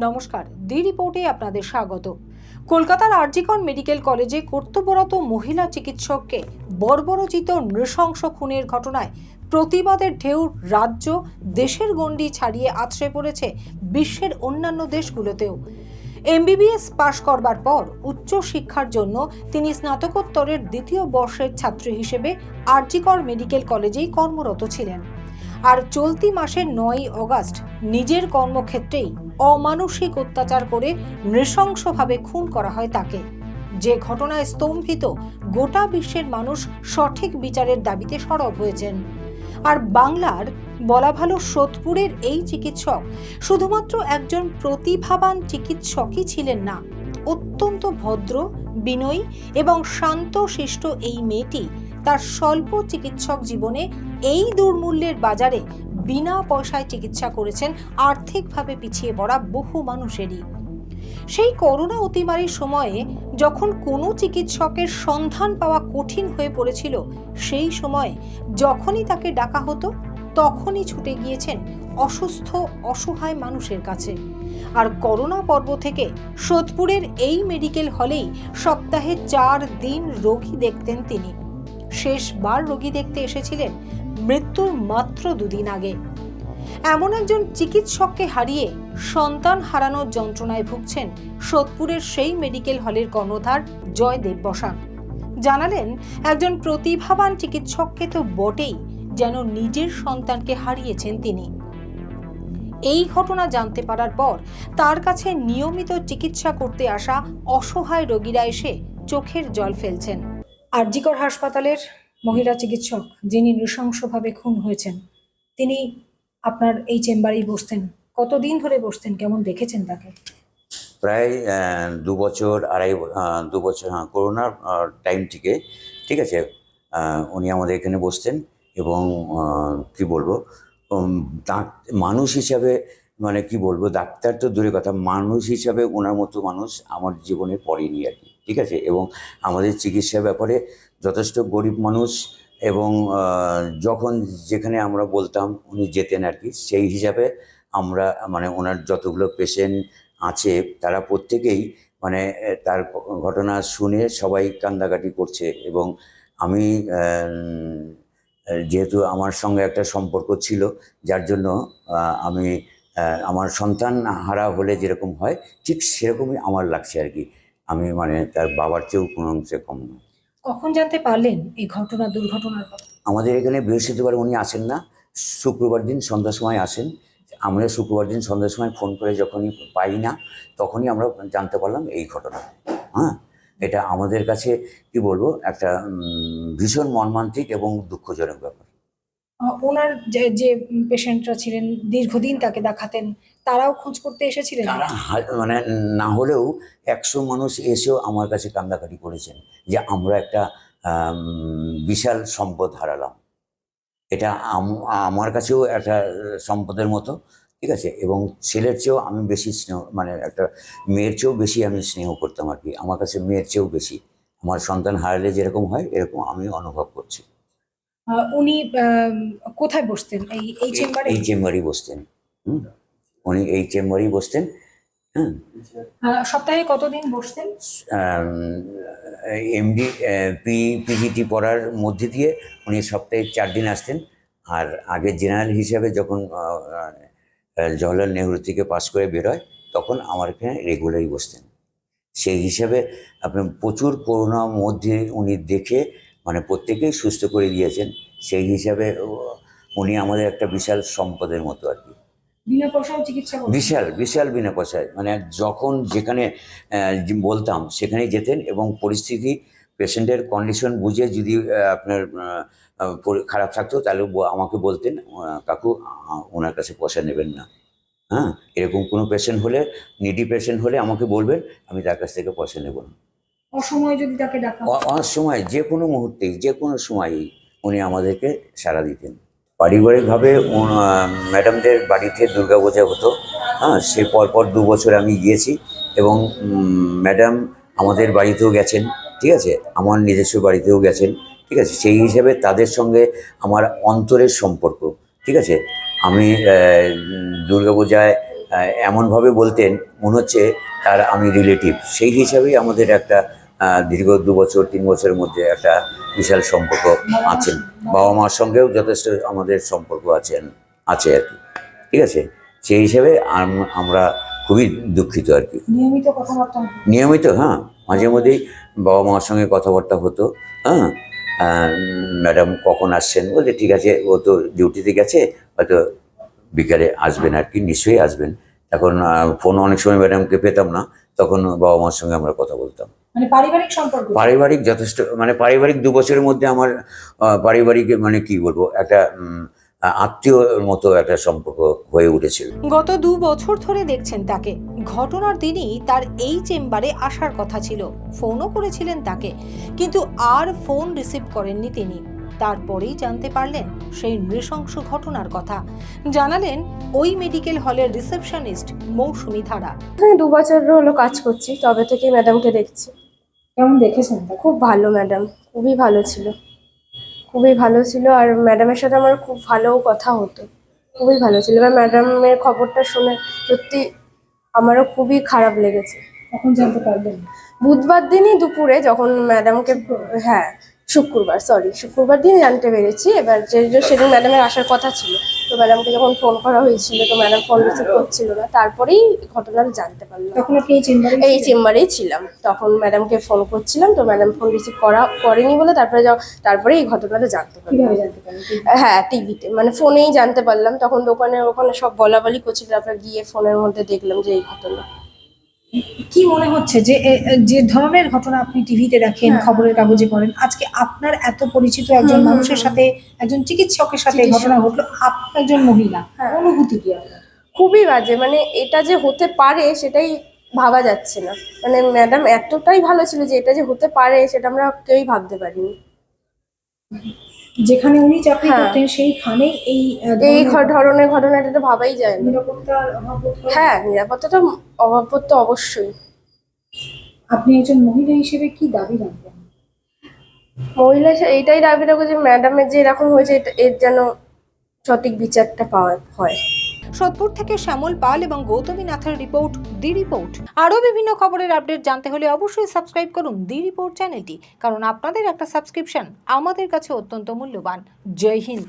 নমস্কার দি রিপোর্টে আপনাদের স্বাগত। কলকাতার আরজিকর মেডিকেল কলেজে কর্তব্যরত মহিলা চিকিৎসককে বর্বরচিত নৃশংস খুনের ঘটনায় প্রতিবাদের ঢেউ রাজ্য, দেশের গণ্ডি ছাড়িয়ে আছড়ে পড়েছে বিশ্বের অন্যান্য দেশগুলোতেও। এমবিবিএস পাশ করবার পর উচ্চ শিক্ষার জন্য তিনি স্নাতকোত্তরের দ্বিতীয় বর্ষের ছাত্রী হিসেবে আরজিকর মেডিকেল কলেজেই কর্মরত ছিলেন। আর চলতি মাসের নয়ই অগাস্ট নিজের কর্মক্ষেত্রেই অমানসিক অত্যাচার করে নৃশংসভাবে খুন করা হয় তাকে। যে ঘটনায় স্তম্ভিত গোটা বিশ্বের মানুষ সঠিক বিচারের দাবিতে সরব হয়েছেন। আর বাংলার বলা ভালো সোদপুরের এই চিকিৎসক শুধুমাত্র একজন প্রতিভাবান চিকিৎসকই ছিলেন না, অত্যন্ত ভদ্র, বিনয়ী এবং শান্ত শিষ্ট এই মেয়েটি তার স্বল্প চিকিৎসক জীবনে এই দুর্মূল্যের বাজারে বিনা পয়সায় চিকিৎসা করেছেন, আর্থিকভাবে পিছিয়ে পড়া বহু মানুষেরই। সেই করোনা অতিমারির সময়ে যখন কোনো চিকিৎসকের সন্ধান পাওয়া কঠিন হয়ে পড়েছিল, সেই সময়ে যখনই তাকে ডাকা হতো, তখনই ছুটে গিয়েছেন অসুস্থ, অসহায় মানুষের কাছে। আর করোনা পর্ব থেকে সোদপুরের এই মেডিকেল হলেই সপ্তাহে চার দিন রোগী দেখতেন তিনি। শেষবার রোগী দেখতে এসেছিলেন মৃত্যুর মাত্র দুদিন আগে। এমন একজন চিকিৎসককে হারিয়ে সন্তান হারানোর যন্ত্রণায় ভুগছেন সোদপুরের সেই মেডিকেল হলের কর্ণধার জয়দেব বসাক। জানালেন, একজন প্রতিভাবান চিকিৎসককে তো বটেই যেন নিজের সন্তানকে হারিয়েছেন তিনি। এই ঘটনা জানতে পারার পর তার কাছে নিয়মিত চিকিৎসা করতে আসা অসহায় রোগীরা এসে চোখের জল ফেলছেন। আরজিকর হাসপাতালের মহিলা চিকিৎসক যিনি নৃশংসভাবে খুন হয়েছেন, তিনি আপনার এই চেম্বারেই বসতেন। কতদিন ধরে বসতেন? কেমন দেখেছেন তাকে? প্রায় দু বছর, আড়াই দু বছর হ্যাঁ করোনার টাইম থেকে, ঠিক আছে? উনি আমাদের এখানে বসতেন এবং কি বলব মানুষ হিসাবে মানে কি বলব, ডাক্তার তো দূরে কথা, মানুষ হিসাবে ওনার মতো মানুষ আমার জীবনে পড়েনি আর কি। ঠিক আছে? এবং আমাদের চিকিৎসা ব্যাপারে যথেষ্ট গরিব মানুষ এবং যখন যেখানে আমরা বলতাম উনি যেতেন আর কি, সেই হিসাবে আমরা মানে ওনার যতগুলো পেশেন্ট আছে, তারা প্রত্যেকেই মানে তার ঘটনা শুনে সবাই কান্দাকাটি করছে এবং আমি যেহেতু আমার সঙ্গে একটা সম্পর্ক ছিল, যার জন্য আমি আমার সন্তান হারা হলে যেরকম হয়, ঠিক সেরকমই আমার লাগছে আর কি। আমি মানে তার বাবার চেয়েও কোনো অংশে কম নয় কখন জানতে পারলেন এই ঘটনা দুর্ঘটনার আমাদের এখানে বৃহস্পতিবার উনি আসেন না শুক্রবার দিন সন্ধ্যার সময় আসেন। আমরা শুক্রবার দিন সন্ধ্যার সময় ফোন করে যখনই পাই না তখনই আমরা জানতে পারলাম এই ঘটনা। হ্যাঁ? এটা আমাদের কাছে কি বলব একটা ভীষণ মর্মান্তিক এবং দুঃখজনক ব্যাপার। ওনার যে যে পেশেন্টরা ছিলেন দীর্ঘদিন তাকে দেখাতেন তারাও খোঁজ করতে এসেছিলেন? তারা মানে না হলেও একশো মানুষ এসেও আমার কাছে কান্দাকাটি করেছেন যে আমরা একটা বিশাল সম্পদ হারালাম। এটা আমার কাছেও একটা সম্পদের মতো ঠিক আছে? এবং ছেলের চেয়েও আমি বেশি স্নেহ মানে একটা মেয়ের চেয়েও বেশি আমি স্নেহ করতাম আর কি। আমার কাছে মেয়ের চেয়েও বেশি। আমার সন্তান হারালে যেরকম হয় এরকম আমি অনুভব করছি। উনি কোথায় বসতেন? এই- চেম্বারে? এই চেম্বারেই বসতেন। হুম। উনি এই চেম্বারেই বসতেন হ্যাঁ? সপ্তাহে কতদিন বসতেন? এমডি পি পিজিটি পড়ার মধ্যে দিয়ে উনি সপ্তাহে চার দিন আসতেন। আর আগে জেনারেল হিসাবে যখন জওহরলাল নেহরু থেকে পাস করে বেরোয় তখন আমার এখানে রেগুলারই বসতেন। সেই হিসাবে আপনার প্রচুর করোনার মধ্যে উনি দেখে মানে প্রত্যেকেই সুস্থ করে দিয়েছেন। সেই হিসাবে উনি আমাদের একটা বিশাল সম্পদের মতো আর কি। বিনা পয়সাও চিকিৎসা বিশাল বিশাল বিনা পয়সায়। মানে যখন যেখানে বলতাম সেখানেই যেতেন এবং পরিস্থিতি পেশেন্টের কন্ডিশন বুঝে যদি আপনার খারাপ থাকতো তাহলে আমাকে বলতেন কাকু ওনার কাছে পয়সা নেবেন না। হ্যাঁ? এরকম কোনো পেশেন্ট হলে নিডি পেশেন্ট হলে আমাকে বলবেন আমি তার কাছ থেকে পয়সা নেব না। অসময়ে যদি তাকে ডাকা হতো। অ- অনেক সময় যে কোনো মুহূর্তেই যে কোনো সময়ই উনি আমাদেরকে সাড়া দিতেন। পারিবারিকভাবে ম্যাডামদের বাড়িতে দুর্গা পূজা হতো। হ্যাঁ সে পরপর দু বছর আমি গিয়েছি এবং ম্যাডাম আমাদের বাড়িতেও গেছেন, ঠিক আছে? আমার নিজস্ব বাড়িতেও গেছেন, ঠিক আছে? সেই হিসেবে তাদের সঙ্গে আমার অন্তরের সম্পর্ক, ঠিক আছে? আমি দুর্গাপূজায় এমনভাবে বলতেন, মনে হচ্ছে তার আমি রিলেটিভ সেই হিসাবেই আমাদের একটা দীর্ঘ দু বছর তিন বছরের মধ্যে একটা বিশাল সম্পর্ক আছেন। বাবা মার সঙ্গেও যথেষ্ট আমাদের সম্পর্ক আছেন আছে আর কি। ঠিক আছে? সেই হিসেবে আমরা খুবই দুঃখিত আর কি। নিয়মিত কথাবার্তা নিয়মিত হ্যাঁ। মাঝে মধ্যেই বাবা মার সঙ্গে কথাবার্তা হতো হ্যাঁ। ম্যাডাম কখন আসছেন? বলতে ঠিক আছে ও তো ডিউটিতে গেছে হয়তো বিকালে আসবেন আর কি নিশ্চয়ই আসবেন। এখন ফোন অনেক সময় ম্যাডামকে পেতাম না তখন বাবা মার সঙ্গে আমরা কথা বলতাম। মানে পারিবারিক সম্পর্ক পারিবারিক যথেষ্ট মানে পারিবারিক দু বছরের মধ্যে আমার পারিবারিক মানে কি বলব একটা আত্মীয়র মতো একটা সম্পর্ক হয়ে উঠেছিল। গত দু বছর ধরে দেখছেন তাকে। ঘটনার দিনই তার এই চেম্বারে আসার কথা ছিল। ফোনও করেছিলেন তাকে। কিন্তু আর ফোন রিসিভ করেননি তিনি। তারপরেই জানতে পারলেন সেই নৃশংস ঘটনার কথা। জানালেন ওই মেডিকেল হলের রিসেপশনিস্ট মৌসুমী ধারা। দু বছর হলো কাজ করছি তবে থেকে ম্যাডামকে দেখছি। কেমন দেখেছেন? খুব ভালো ম্যাডাম। খুবই ভালো ছিল। খুবই ভালো ছিল আর ম্যাডামের সাথে আমার খুব ভালো কথা হতো। খুবই ভালো ছিল। এবার ম্যাডামের খবরটা শুনে সত্যি আমারও খুবই খারাপ লেগেছে। এখন জানতে পারবেন। বুধবার দিনই দুপুরে যখন ম্যাডামকে হ্যাঁ শুক্রবার সরি শুক্রবার দিন জানতে পেরেছি। এবার যে সেদিন ম্যাডামের আসার কথা ছিল তো ম্যাডামকে যখন ফোন করা হয়েছিল তো ম্যাডাম ফোন রিসিভ করছিল না তারপরেই ঘটনাটা জানতে পারলাম। তখন আপনি এই চেম্বারে এই চেম্বারেই ছিলাম। তখন ম্যাডামকে ফোন করছিলাম তো ম্যাডাম ফোন রিসিভ করা করেনি বলে তারপরে তারপরে এই ঘটনাটা জানতে পারলাম। হ্যাঁ টিভিতে মানে ফোনেই জানতে পারলাম। তখন দোকানে ওখানে সব বলা বলি করছিল তারপরে গিয়ে ফোনের মধ্যে দেখলাম যে এই ঘটনা। কি মনে হচ্ছে যে যে ধরনের ঘটনা আপনি টিভিতে দেখেন হ্যাঁ। খবরের কাগজে পড়েন আজকে আপনার এত পরিচিত একজন মানুষের সাথে একজন চিকিৎসকের সাথে ঘটনা ঘটলো আপনি একজন মহিলা হ্যাঁ। অনুভূতি কি আপনার? খুবই বাজে মানে এটা যে হতে পারে সেটাই ভাবা যাচ্ছে না। মানে ম্যাডাম এতটাই ভালো ছিল যে এটা যে হতে পারে সেটা আমরা কেউই ভাবতে পারিনি। যেখানে উনি চাকরি হ্যাঁ। করতেন সেইখানেই এই এই ধরনের ঘটনাটা তো ভাবাই যায় না। নিরাপত্তার অভাব হ্যাঁ নিরাপত্তাটা অভাব তো অবশ্যই। আপনি একজন মহিলা হিসেবে কি দাবি রাখবেন? মহিলা এটাই এইটাই দাবি রাখব যে ম্যাডামের যে এরকম হয়েছে এর যেন সঠিক বিচারটা পাওয়া হয়। সোদপুর থেকে শ্যামল পাল এবং গৌতমী নাথের রিপোর্ট, দি রিপোর্ট। আরও বিভিন্ন খবরের আপডেট জানতে হলে অবশ্যই সাবস্ক্রাইব করুন দি রিপোর্ট চ্যানেলটি, কারণ আপনাদের একটা সাবস্ক্রিপশন আমাদের কাছে অত্যন্ত মূল্যবান। জয় হিন্দ।